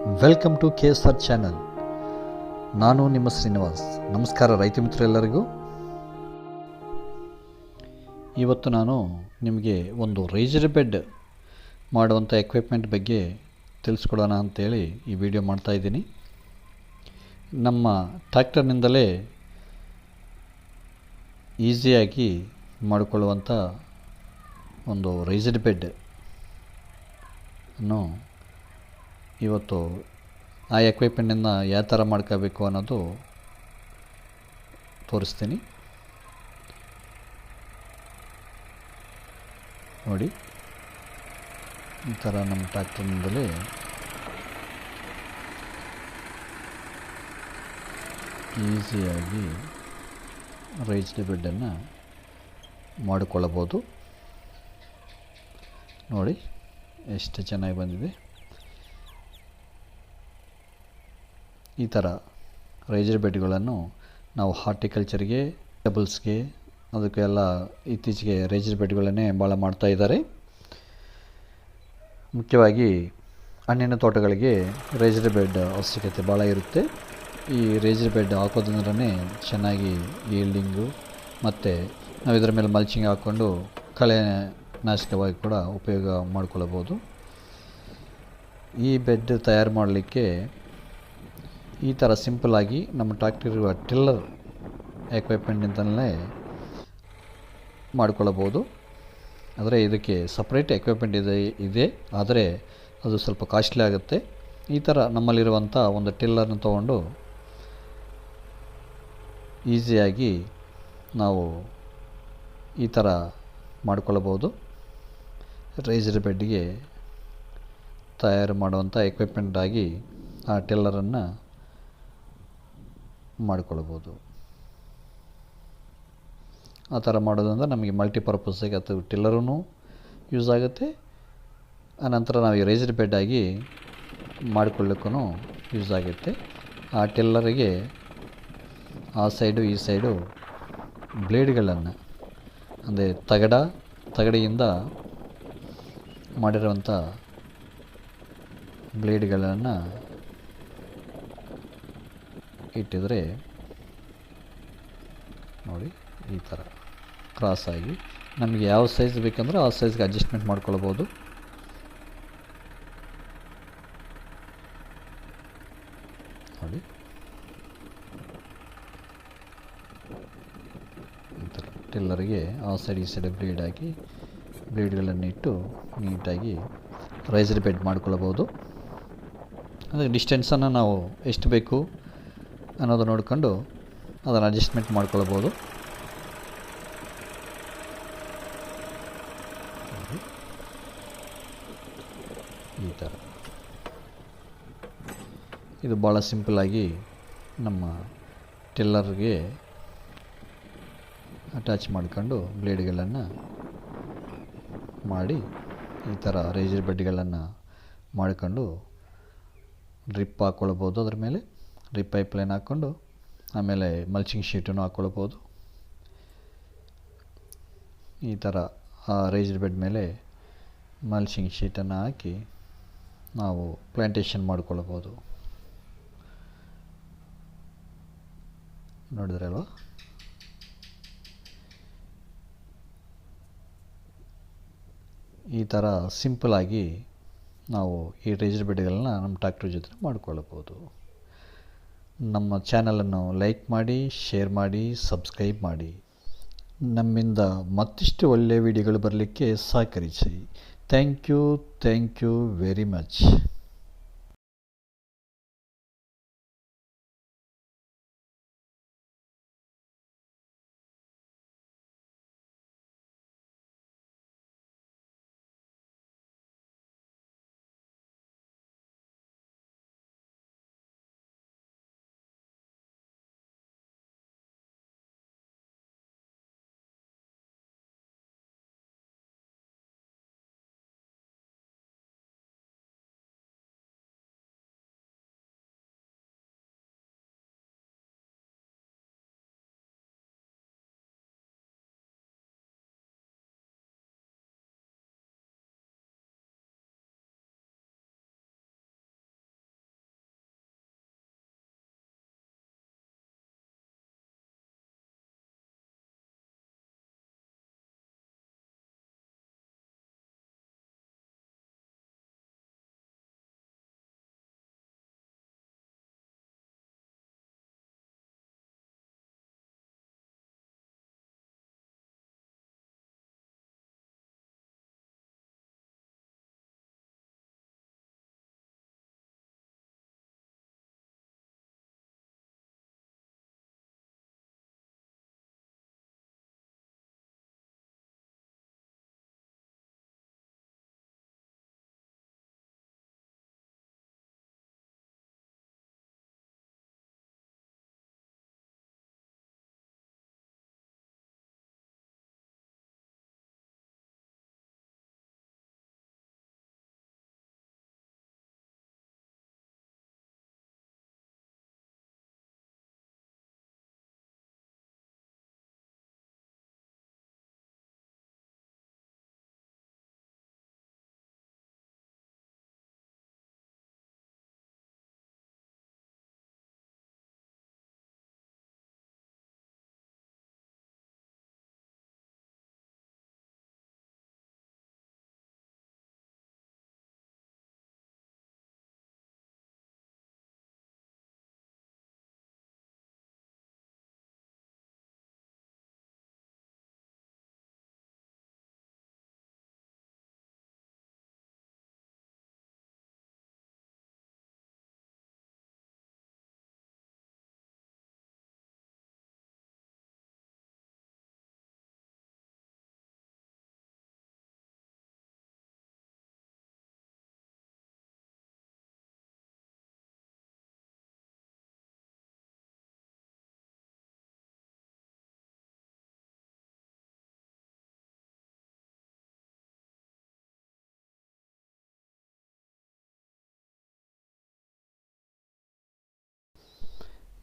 Welcome to K S R channel ನಾನು ನಿಮ್ಮ ಶ್ರೀನಿವಾಸ್. ನಮಸ್ಕಾರ ರೈತ ಮಿತ್ರರೆಲ್ಲರಿಗೂ. ಇವತ್ತು ನಾನು ನಿಮಗೆ ಒಂದು ರೇಜರ್ ಬೆಡ್ ಮಾಡುವಂಥ ಎಕ್ವಿಪ್ಮೆಂಟ್ ಬಗ್ಗೆ ತಿಳಿಸ್ಕೊಡೋಣ ಅಂತೇಳಿ ಈ ವಿಡಿಯೋ ಮಾಡ್ತಾ ಇದ್ದೀನಿ. ನಮ್ಮ ಟ್ರ್ಯಾಕ್ಟರ್ನಿಂದಲೇ ಈಸಿಯಾಗಿ ಮಾಡಿಕೊಳ್ಳುವಂಥ ಒಂದು ರೈಸಡ್ ಬೆಡ್ ಅನ್ನು ಇವತ್ತು ಆ ಎಕ್ವಿಪ್ಮೆಂಟನ್ನು ಯಾವ ಥರ ಮಾಡ್ಕೋಬೇಕು ಅನ್ನೋದು ತೋರಿಸ್ತೀನಿ. ನೋಡಿ, ಈ ಥರ ನಮ್ಮ ಟ್ಯಾಕ್ಟರ್ನಿಂದಲೇ ಈಸಿಯಾಗಿ ರೈಸ್ಡ್ ಬೆಡ್ಡನ್ನು ಮಾಡಿಕೊಳ್ಳಬೋದು ನೋಡಿ, ಎಷ್ಟು ಚೆನ್ನಾಗಿ ಬಂದಿದೆ. ಈ ಥರ ರೈಜರ್ ಬೆಡ್ಗಳನ್ನು ನಾವು ಹಾರ್ಟಿಕಲ್ಚರ್ಗೆ ಟೇಬಲ್ಸ್ಗೆ ಅದಕ್ಕೆಲ್ಲ ಇತ್ತೀಚೆಗೆ ರೇಜರ್ ಬೆಡ್ಗಳನ್ನೇ ಭಾಳ ಮಾಡ್ತಾ ಇದ್ದಾರೆ. ಮುಖ್ಯವಾಗಿ ಹಣ್ಣಿನ ತೋಟಗಳಿಗೆ ರೇಜರ್ ಬೆಡ್ ಅವಶ್ಯಕತೆ ಭಾಳ ಇರುತ್ತೆ. ಈ ರೇಜರ್ ಬೆಡ್ ಹಾಕೋದ್ರಿಂದಲೇ ಚೆನ್ನಾಗಿ ಈಲ್ಡಿಂಗು ಮತ್ತು ನಾವು ಇದರ ಮೇಲೆ ಮಲ್ಚಿಂಗ್ ಹಾಕ್ಕೊಂಡು ಕಳೆ ನಾಶಕವಾಗಿ ಕೂಡ ಉಪಯೋಗ ಮಾಡಿಕೊಳ್ಳಬಹುದು ಈ ಬೆಡ್ ತಯಾರು ಮಾಡಲಿಕ್ಕೆ ಈ ಥರ ಸಿಂಪಲ್ಲಾಗಿ ನಮ್ಮ ಟ್ರ್ಯಾಕ್ಟರ್ ಇರುವ ಟಿಲ್ಲರ್ ಎಕ್ವಿಪ್ಮೆಂಟಿಂದಲೇ ಮಾಡಿಕೊಳ್ಳಬಹುದು ಆದರೆ ಇದಕ್ಕೆ ಸಪ್ರೇಟ್ ಎಕ್ವಿಪ್ಮೆಂಟ್ ಇದೆ ಇದೆ. ಆದರೆ ಅದು ಸ್ವಲ್ಪ ಕಾಸ್ಟ್ಲಿ ಆಗುತ್ತೆ. ಈ ಥರ ನಮ್ಮಲ್ಲಿರುವಂಥ ಒಂದು ಟಿಲ್ಲರ್ನ ತೊಗೊಂಡು ಈಸಿಯಾಗಿ ನಾವು ಈ ಥರ ಮಾಡಿಕೊಳ್ಳಬಹುದು ರೈಸರ್ ಬೆಡ್ಗೆ ತಯಾರು ಮಾಡುವಂಥ ಎಕ್ವಿಪ್ಮೆಂಟಾಗಿ ಆ ಟಿಲ್ಲರನ್ನು ಮಾಡಿಕೊಳ್ಬೋದು. ಆ ಥರ ಮಾಡೋದ್ರಿಂದ ನಮಗೆ ಮಲ್ಟಿಪರ್ಪಸ್ಸಿಗೆ ಅದು ಟಿಲ್ಲರೂ ಯೂಸ್ ಆಗುತ್ತೆ. ಆನಂತರ ನಾವು ಈ ರೈಸ್ಡ್ ಬೆಡ್ ಆಗಿ ಮಾಡಿಕೊಳ್ಳಿಕ್ಕೂ ಯೂಸ್ ಆಗುತ್ತೆ. ಆ ಟಿಲ್ಲರಿಗೆ ಆ ಸೈಡು ಈ ಸೈಡು ಬ್ಲೇಡ್ಗಳನ್ನು, ಅಂದರೆ ತಗಡ, ತಗಡಿಯಿಂದ ಮಾಡಿರುವಂಥ ಬ್ಲೇಡ್ಗಳನ್ನು ಇಟ್ಟಿದ್ರೆ ನೋಡಿ, ಈ ಥರ ಕ್ರಾಸ್ ಆಗಿ ನಮಗೆ ಯಾವ ಸೈಜ್ ಬೇಕಂದ್ರೆ ಆ ಸೈಜ್ಗೆ ಅಡ್ಜಸ್ಟ್ಮೆಂಟ್ ಮಾಡ್ಕೊಳ್ಬೋದು. ನೋಡಿ. ಈ ಥರ ಟಿಲ್ಲರಿಗೆ ಆ ಸೈಡ್ ಈ ಸೈಡ್ ಬ್ಲೇಡ್ ಹಾಕಿ ಬ್ಲೇಡ್ಗಳನ್ನು ಇಟ್ಟು ನೀಟಾಗಿ ರೈಸರ್ ಬೆಡ್ ಮಾಡ್ಕೊಳ್ಬೋದು. ಅದಕ್ಕೆ ಡಿಸ್ಟೆನ್ಸನ್ನು ನಾವು ಎಷ್ಟು ಬೇಕು? ಅನ್ನೋದು ನೋಡಿಕೊಂಡು ಅದನ್ನು ಅಡ್ಜಸ್ಟ್ಮೆಂಟ್ ಮಾಡ್ಕೊಳ್ಬೋದು. ಈ ಥರ. ಇದು ಭಾಳ ಸಿಂಪಲ್ಲಾಗಿ ನಮ್ಮ ಟಿಲ್ಲರ್ಗೆ ಅಟ್ಯಾಚ್ ಮಾಡ್ಕೊಂಡು ಬ್ಲೇಡ್ಗಳನ್ನು ಮಾಡಿ ಈ ಥರ ರೇಜರ್ ಬೆಡ್ಗಳನ್ನು ಮಾಡಿಕೊಂಡು ಡ್ರಿಪ್ ಹಾಕ್ಕೊಳ್ಬೋದು ಅದ್ರ ಮೇಲೆ. ಡ್ರಿಪ್ ಪೈಪ್ ಲೈನ್ ಹಾಕ್ಕೊಂಡು ಆಮೇಲೆ ಮಲ್ಚಿಂಗ್ ಶೀಟನ್ನು ಹಾಕ್ಕೊಳ್ಬೋದು ಈ ಥರ ಆ ರೈಸ್ಡ್ ಬೆಡ್ ಮೇಲೆ ಮಲ್ಚಿಂಗ್ ಶೀಟನ್ನು ಹಾಕಿ ನಾವು ಪ್ಲಾಂಟೇಷನ್ ಮಾಡ್ಕೊಳ್ಬೋದು. ನೋಡಿದ್ರಲ್ವ ಈ ಥರ ಸಿಂಪಲಾಗಿ ನಾವು ಈ ರೇಜರ್ ಬೆಡ್ಗಳನ್ನ ನಮ್ಮ ಟ್ಯಾಕ್ಟ್ರ್ ಜೊತೆ ಮಾಡಿಕೊಳ್ಳಬಹುದು ನಮ್ಮ ಚಾನಲನ್ನು ಲೈಕ್ ಮಾಡಿ, ಶೇರ್ ಮಾಡಿ, ಸಬ್ಸ್ಕ್ರೈಬ್ ಮಾಡಿ. ನಮ್ಮಿಂದ ಮತ್ತಿಷ್ಟು ಒಳ್ಳೆಯ ವಿಡಿಯೋಗಳು ಬರಲಿಕ್ಕೆ ಸಹಕರಿಸಿ. Thank you thank you very much.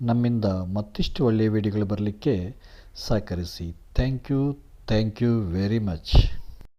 ನಮ್ಮಿಂದ ಮತ್ತಿಷ್ಟು ಒಳ್ಳೆಯ ವಿಡಿಯೋಗಳು ಬರಲಿಕ್ಕೆ ಸಹಕರಿಸಿ. Thank you thank you very much